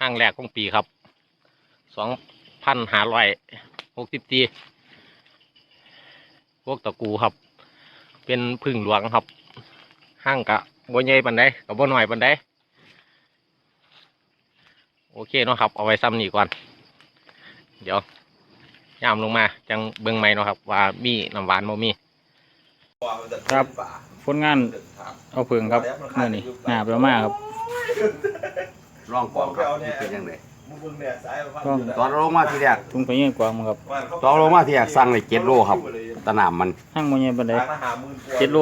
ห้างแรกของปีครับสองพันห้าร้อยหกสิบปีพวกตะกูครับ เป็นพึ่งหลวงครับ ห้างกะบ่ใหญ่ปันไดกับบ่น้อยปันไดโอเคเนาะครับ เอาไว้ซ้ำนี่ก่อน เดี๋ยวย่ามลงมา จังเบิ่งไหมเนาะครับ ว่ามีน้ำหวานบ่มี ครับผลงานเอาเพิงครับเมื่อนี้หนาไปมาครับ ร่องกองครับมันเป็นยังไงต้องตอนลงมาทีแรกทุ่งไปเงี้ยกวางมั้งครับตอนลงมาทีแรกสั่งเลยเจ็ดโลครับตะนามมันห้างบ่ใหญ่ปันไดเจ็ดโล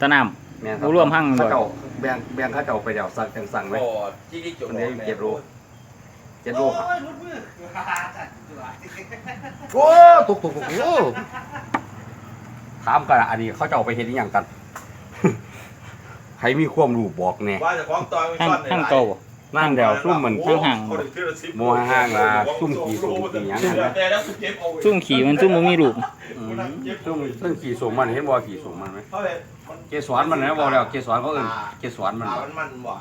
ตะน้แม่นคบ่รวมหั่งมันบ่เขาเจ้าแบ่งแบ่งเขาเจ้าไปเดี๋ยวสั่งจังสั่งไว้มันได้เจ็ดโลเจ็ดโลครับโอ้ตุกตุกตุกโอ้ถามกันอะอันนี้เขาเจ้าไปเห็นอหย่างกันใครมีความรู้บอกแน่ว่าจะคล้องตอยำห้างห้างเก่าบ่ นั่งเดี๋ยวซุ่มมันห่างโมห่างละซุ่มขี่สูงขี่หยังนั่นนะแต่แล้วสุดเจ็บเอาซุ่มขี่มันซุ่มบ่มีลูกอืมซุ่มซุ่มขี่สูงมันเห็นบ่ขี่สูงมันไหมเพราะเลยเกสรมันนะบอกแล้วเกสรเขาเอิ้นเกสรมันขาบ่มันมันบ่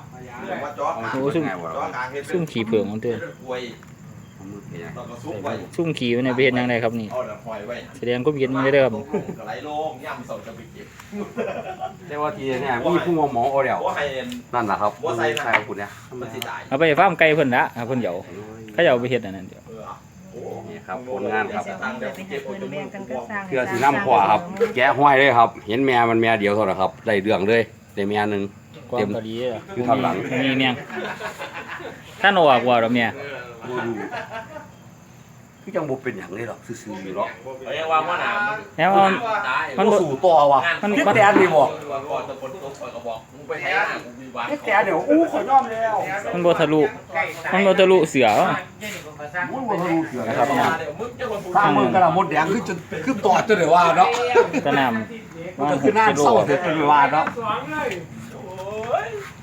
เรียกว่าจ้อเอามาขาซุ่มไงบ่จ้อขาเฮ็ดซุ่มขี่เผือกมันเด้อ ป่วยเอามือเพียแล้วก็ซุกไว้ซุ่มขี่มันเนี่ยไปเฮ็ดหยังไงครับนี่เอาน่ะหอยไว้แสดงความคิดมันได้เด้อครับลงกระไรโลงย่ำเสาจะไปเก็บแต่ว่าทีเนี่ยมีผู้หมอเอาแล้วว่าให้นั่นแหละครับบ่ใส่นะใครคุณเนี่ยมันสิตายเอาไปฟาร์มไก่เพิ่นละเอาเพิ่นเหยาเขาจะเอาไปเฮ็ดอันนั้นเดี๋ยวเออโอ้นี่ครับผลงานครับทางเดี๋ยวเก็บเอาจนมือกูเพื่อสีน้ำขวาครับ แกะห้อยเลยครับ เห็นแม่มันแม่เดียวเท่านั้นครับได้เรื่องเลยได้แม่หนึง กวางกะดีอะอยู่ข้างหลังมีเมียงถ้าโนออกว่าดอกเมียบ่รู้คือจังบ่เป็นหยังเลยหรอกซื่อๆอยู่เนาะเอ้ยว่าว่าหนามแล้วเอามัมันนบ่สู่ต่อว่ะมัน คิดแต่นี่บอกก่อนตะคนตกก่อนก็บอกมึงไปให้หน้ากูมีหวานคิดแต่เดี๋ยวอู้ขอยอมแล้วมันบ่ทะลุ มันบ่ทะลุเสืออู้บ่ทะลุเสือนะนะคครัรับบมึงจะคนข้างมึงกระมดแดงคือจนคือตอดจนได้ว่าเนาะ ตะน้มันำก็คือหน้าเศร้าเสียจนได้ว่าเนาะ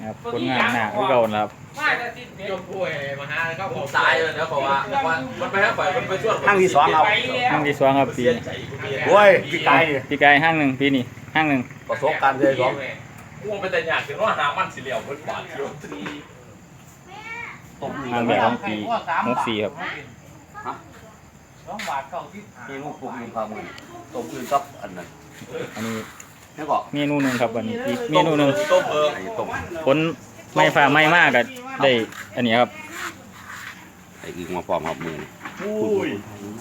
ครับผลงานหนักคือเก่านะครับจมป่วยมาหาเขาบอกตายเลยนะเขาว่ามันไปหาฝ่ายมันไปช่วยข้างที่สองครับห้างที่สองครับปีเสียนี้ใจกูมีโอ้ยพี่ไก่ปีกายห้างหนึ่งปีนี้ห้างหนึ่งประสบการณ์เลยสองม่วงไปแต่อยากถึงว่าหามันสิเหลียวเพิ่นบาดเที่ยวตบห้างแบบของปีหกสี่ครับมีลูกปลูกมีความมือตบอื่นครับอันนั้นอันนี้ นี่ก็เมนูหนึ่งครับวันนี้อีกเมนูหนึ่งต้มเออไอ้ต้มผลไม่ฟ้าไม่มากก็ได้ อันนี้ครับไอ้อึ่งมาพร้อมครับมืออุ้ย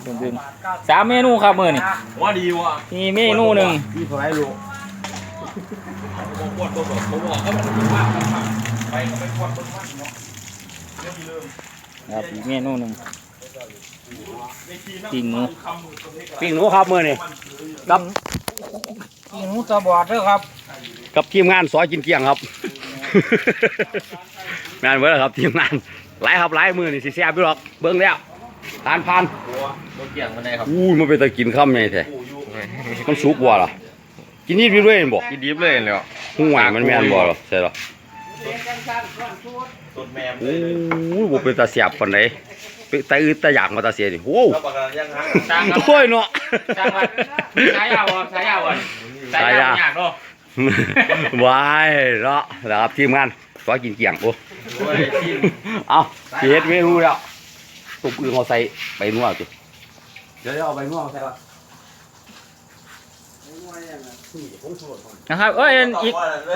เพิ่มๆสามเมนูครับมื้อนี้ว่าดีว่ะมีเมนูหนึ่งพี่เท่าไรลูกผมปวดตัวผมบอกเขามันเป็นว่าไปก็ไปปวดต้นมันเนาะเรื่องเริ่มครับอีกเมนูหนึ่ง ปิ่งหมูปิ้งหนูครับมือนี่กับปิ่งหมูตาบอดเด้อครับ กับทีมงานซอยกินเกียงครับ งานเบิร์ครับทีมงานหลายครับหลายมือนี่สิแซ่บอยู่หรอกเบิ่งแล้วทานพันตัวตัวเกี่ยงมันได้ครับอู้ยมันเป็นตะกินข้ามไงแท้ปูอยู่มันสุกบ่ล่ะกินนี่พี่ด้วยเห็นบ่กินดิบเลยแล้วห่วยมันแม่นบ่ล่ะใช่หรอต้นแมมโอ้ยบ่เป็นตาเสียบปานใดเป็นตาอึดตาอยากมาตาเสียนี่โอ้แล้วปากกายังหาจ้างครับโอ้ยเนาะจ้างครับใช้ยาวใช้ยาวใช้ยาวอยากเนาะวายเนาะนะครับทีมงานซอยกินเกียงโอ้โอ้ยที่เอาสิเฮ็ดเมนูแล้วตุกอื่นเขาใส่ใบนัวจิเดี๋ยวเอาใบนัวมาใส่ก่อนนะครับเอ้ยอันอีก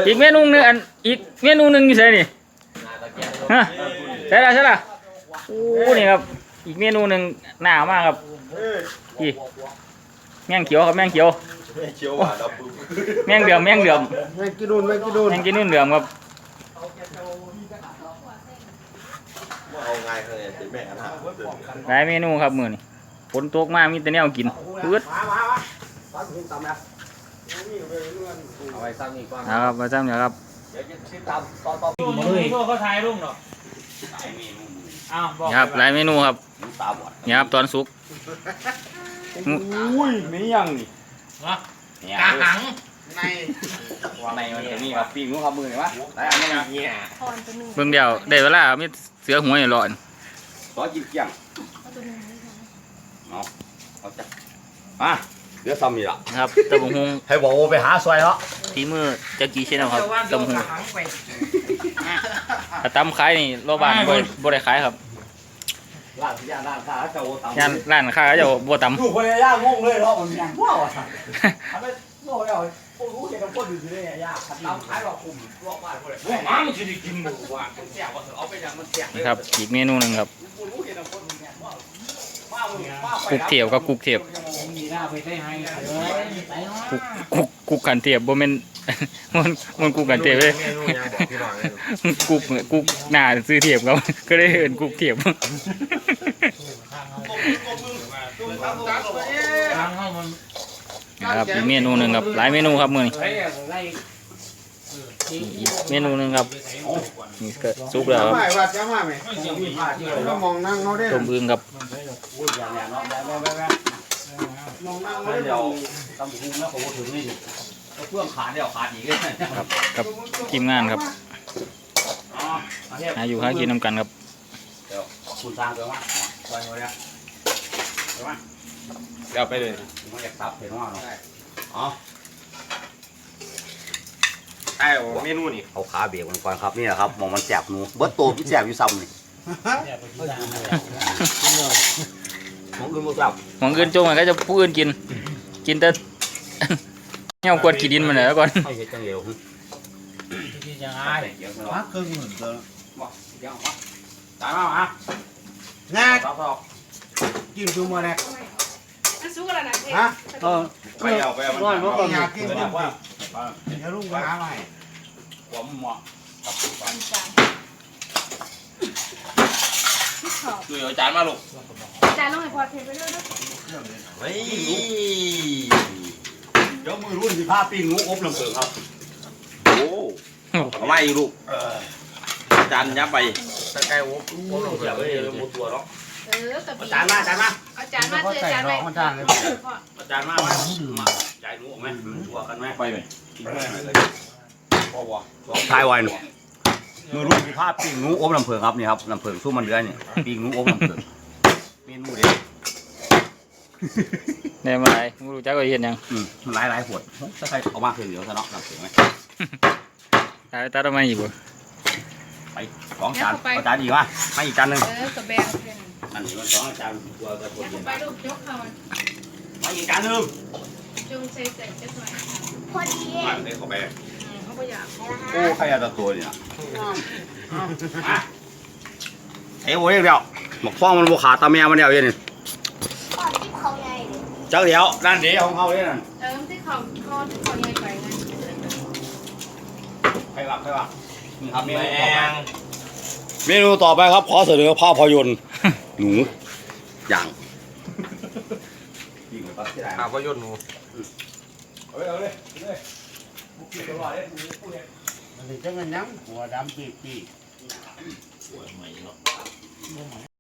อีกเมนูหนึงอันอีกเมนูหนึงอยู่ไสนี่ฮะใช่ละใช่ละ โอ้นี่ครับ อีกเมนูหนึงหนามากครับอีแมงเขียวครับแมงเขียวเชียวหวานเราปุ๊บแมงเหลือมแมงเหลือมแม่งกินนู่นแม่งกินนู่นแมงกินนู่นเหลือมครับว่าเอาไงเขาเนี่ยติแม่กันหาหลายเมนูครับมื้อนี้ฝนตกมามีแต่แนวกินพืดเอาไว้ซ้ำอีกก่อนนะครับมาจ้ำเนี่ยครับเดี๋ยวจะติดตามตอนต่อเขาถ่ายรูปเนาะ อ้าวบอกครับหลายเมนูครับตาบอดนี่ครับตอนสุกอุ้ยไม่ยังนี่กาหังในในมันจะมีครับปีกนู้ครับมือเห็นปะได้อันนี้นะเนี่ยทอนตัวหนึ่งเบิ่งเดียวได้เวลามีเสือหัวอย่าหลอนซอยกินเกียงเอาตัวหนึ่งไม่ทอนเอาจ้ะมา เดี๋ยวซ้ำนี่ละครับตะบงฮงให้บอกว่าไปหาซอยเนาะเออฝีมือจักรีเชนครับตำหูถ้าตำขายนี่โลบานบ่บ่ได้ขายครับร้านที่ย่านร้านค้าเจ้าตามงานร้านค้าก็จะบ่ตำอยู่คนย่างงเลยเนาะมันยังว้าวอะทำไมโง่เอาโอ้โหเห็นกับคนอื่นเลยย่าขัดน้ำขายเราคุมรอบบ้านคนเลยว่ามันจะได้กินหมูว่ามันแซ่บว่าเอาไปยังมันแซ่บนี่ครับอีกเมนูหนึงครับ กุกเทียบกับกุกเทียบกุกกุกกุกกันเทียบบ่แม่นมันมันกุกกันเทียบเด้เมนูยังบเลยกุกกุกหน้าซื้อเทียบครับก็ได้เอิ้นกุกเทียบครับอีกเมนูหนึ่งครับหลายเมนูครับมือนี้ เมนูหนึงครับนี่ก็สุกแล้วครับไม่วัดจะมาไหมเรามองนั่งเขาได้ต้มอึ่งครับอุ้ยอย่างเนี้ยเนาะแบบแบบแบบมองนั่งเขาไม่ได้เดี๋ยวตำหูแล้วผมถึงนี่เพื่องขาดเดี๋ยวขาดอีกเลยครับกับทีมงานครับอ๋อหาอยู่หากินนํกันครับเดี๋ยวคุณสร้างเกิดว่าไปหมดแล้วเกิดว่าเดี๋ยวไปเลยผมอยากซับเห็นว่าเนาะอ๋อ ไอ้เมนูนี่เอาขาเบรกมันก่อนครับนี่แหละครับมองมันแสบหนูเบิดโตพี่แสบอยู่ซ้ำนี่มองอื่นบ่ซับหวังอื่นจงอะก็จะผู้อื่นกิน กินแต่เหี่ยวกวดขี้ดินมันแล้วก่อนให้เฮ็ดจังเดียวที่จะไอ้ง่ายเดี๋ยวพักครึ่งหมื่นตัวบอกเดี๋ยวมาตายมาฮะงาซับซับกินดูมาเนี่ยอันซุกอะไรนะเพ่ฮะเออไปเอาไปเอาร้อยมันก็อยากกินเดี๋กิยนวว่า เดี๋ยวลุงไปหาใหม่ผมเหมาะกับที่ขอบคือเอาจานมาลูกจานลงให้พอเทไปด้วยด้วยเฮ้ยเดี๋ยวมือรุ่นสิผ้าปิ้งหนูอบลำเพิงครับ โอ้เอามาอีกลูกจานยับไปตะไคร้อบอบลำเพิงเลยหมดตัวเนาะเออกับจานมาอาจานมาอาจานมาเจออาจานไปอาจารย์มาไหมมาใจหนูออกไหมตัวกันไหมไปไหม กินแห้งเลยพอวะทายไว้หนูมือรุ่นสิผ้าปิ้งหนูอบลำเพิงครับนี่ครับลำเพิงสู้มันเดือนนี่ปิ้งหนูอบลำเพิงเมนูเด็ดได้มาหลายบ่รู้จักว่าเฮ็ดหยังอืมหลายหลายขวดถ้าใครเอามาคือเดี๋ยวซะเนาะลำเพิงไหมตายตัดออกมาอีกบ่ไปสองจานเอาจานอีกวะให้อีกจานหนึ่งเออกับแบงเพื่อนอันนี้มันสองจานตัวกับตัวอยากเย็นไปลูกยกเขาให้อีกจานหนึ่งจงใส่ใส่จะหน่อย มาเลยเข้าไปเขาไม่อยากโอ้ใครเอาแตตัวเนี่ยมาเอ้ยโว้ยเดียวหมกฟองมันบวขาตาแมวมันเดียวเย็นนี่จักเดียวนั่นเดียวของเขาเลยนั่นเออที่เขาคอที่เขาใหญ่ไปไงใครวะใครวะนี่ครับเมนูต่อไปเมนูต่อไปครับขอเสนอภาพยนตร์หนูอย่างยิงไปปั๊บที่ไหนข้าวพยนต์หนู เอาเลยเอาเลยเอาเลยบุกกี้ตลอดเลยบุกกี้เลยมันจะเงินยังหัวดำปีปีหัวใหม่เนาะ